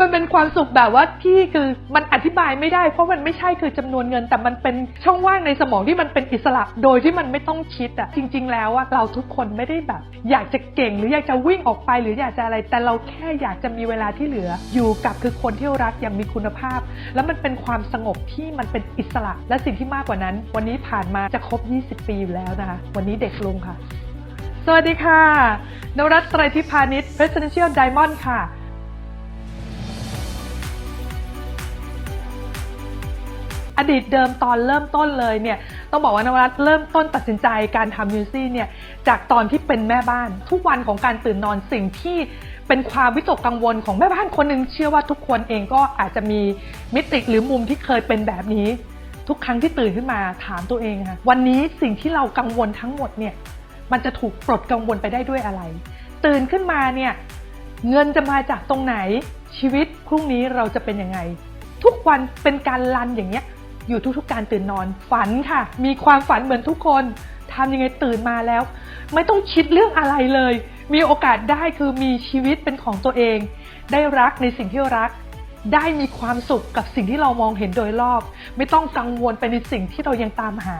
มันเป็นความสุขแบบว่าที่คือมันอธิบายไม่ได้ เพราะมันไม่ใช่คือจำนวนเงิน แต่มันเป็นช่องว่างในสมองที่มันเป็นอิสระ โดยที่มันไม่ต้องคิดอะจริง ๆ แล้วว่าเราทุกคนไม่ได้แบบ อยากจะเก่งหรืออยากจะวิ่งออกไปหรืออยากจะอะไร แต่เราแค่อยากจะมีเวลาที่เหลือ อยู่กับคือคนที่เรารักอย่างมีคุณภาพ แล้วมันเป็นความสงบที่มันเป็นอิสระ และสิ่งที่มากกว่านั้น วันนี้ผ่านมาจะครบ 20 ปีอยู่แล้วนะคะ วันนี้เด็กลงค่ะ สวัสดีค่ะนวรัตน์ไตรทิพพานิช Presidential Diamond ค่ะ อดีตเดิมตอนเริ่มต้นเลยเนี่ยต้องบอกว่านวรัตน์เริ่มต้นตัดสินใจการทำมิวซี่เนี่ยจากตอนที่เป็นแม่บ้านทุกวันของการตื่นนอนสิ่งที่เป็นความวิตกกังวลของแม่บ้านคนหนึ่งเชื่อว่าทุกคนเองก็อาจจะมีมิติหรือมุมที่เคยเป็นแบบนี้ ทุกครั้งที่ตื่นขึ้นมาถามตัวเองค่ะวันนี้สิ่งที่เรากังวลทั้งหมดเนี่ยมันจะถูกปลดกังวลไปได้ด้วยอะไร ตื่นขึ้นมาเนี่ยเงินจะมาจากตรงไหนชีวิตพรุ่งนี้เราจะเป็นยังไง ทุกวันเป็นการรันอย่างเงี้ย อยู่ทุกๆการตื่นนอนฝันค่ะ มีความฝันเหมือนทุกคนทำยังไงตื่นมาแล้ว ไม่ต้องคิดเรื่องอะไรเลย มีโอกาสได้คือมีชีวิตเป็นของตัวเอง ได้รักในสิ่งที่รัก ได้มีความสุขกับสิ่งที่เรามองเห็นโดยรอบ ไม่ต้องกังวลไปในสิ่งที่เรายังตามหา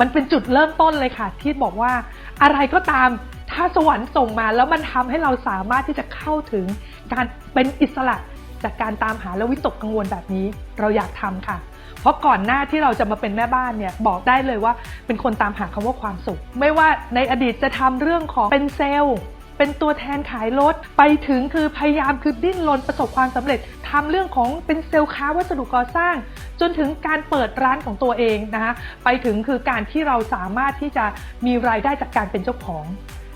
มันเป็นจุดเริ่มต้นเลยค่ะ ที่บอกว่าอะไรก็ตามถ้าสวรรค์ส่งมาแล้วมันทำให้เราสามารถที่จะเข้าถึงการเป็นอิสระ จากการตามหาและวิตกกังวลแบบนี้เราอยากทำค่ะ เพราะก่อนหน้าที่เราจะมาเป็นแม่บ้านเนี่ยบอกได้เลยว่าเป็นคนตามหาคำว่าความสุข ไม่ว่าในอดีตจะทำเรื่องของเป็นเซลล์เป็นตัวแทนขายรถไปถึงคือพยายามคือดิ้นรนประสบความสำเร็จทำเรื่องของเป็นเซลล์ค้าวัสดุก่อสร้าง จนถึงการเปิดร้านของตัวเองนะคะไปถึงคือการที่เราสามารถที่จะมีรายได้จากการเป็นเจ้าของ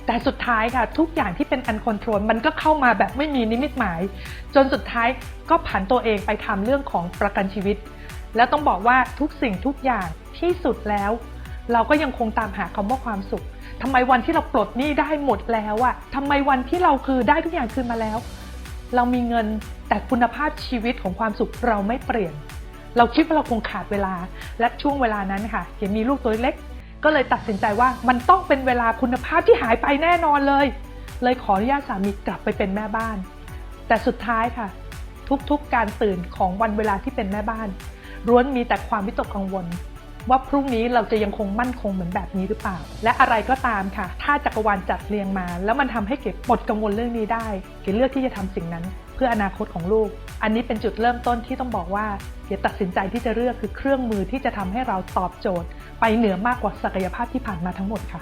แต่สุดท้ายค่ะทุกอย่างที่เป็นอันคอนโทรลมันก็เข้ามาแบบไม่มีนิมิตหมาย จนสุดท้ายก็ผันตัวเองไปทำเรื่องของประกันชีวิต แล้วต้องบอกว่าทุกสิ่งทุกอย่างที่สุดแล้ว เราก็ยังคงตามหาคำว่าความสุขทำไมวันที่เราปลดหนี้ได้หมดแล้วอะทำไมวันที่เราคือได้ทุกอย่างคืนมาแล้ว เรามีเงินแต่คุณภาพชีวิตของความสุขเราไม่เปลี่ยน เราคิดว่าเราคงขาดเวลาและช่วงเวลานั้นค่ะเห็นมีลูกตัวเล็ก ก็เลยตัดสินใจว่ามันต้องเป็นเวลาคุณภาพที่หายไปแน่นอนเลย เลยขออนุญาตสามีกลับไปเป็นแม่บ้าน แต่สุดท้ายค่ะ ทุกๆการตื่นของวันเวลาที่เป็นแม่บ้านล้วนมีแต่ความวิตกกังวล ว่าพรุ่งนี้เราจะยังคงมั่นคงเหมือนแบบนี้หรือเปล่า และอะไรก็ตามค่ะ ถ้าจักรวาลจัดเรียงมา แล้วมันทำให้เก็บปลดกังวลเรื่องนี้ได้เก๋เลือกที่จะทำสิ่งนั้น พื่ออนาคตของลูก อันนี้เป็นจุดเริ่มต้นที่ต้องบอกว่าเก๋ตัดสินใจที่จะเลือกคือเครื่องมือที่จะทำให้เราตอบโจทย์ ไปเหนือมากกว่าศักยภาพที่ผ่านมาทั้งหมดค่ะ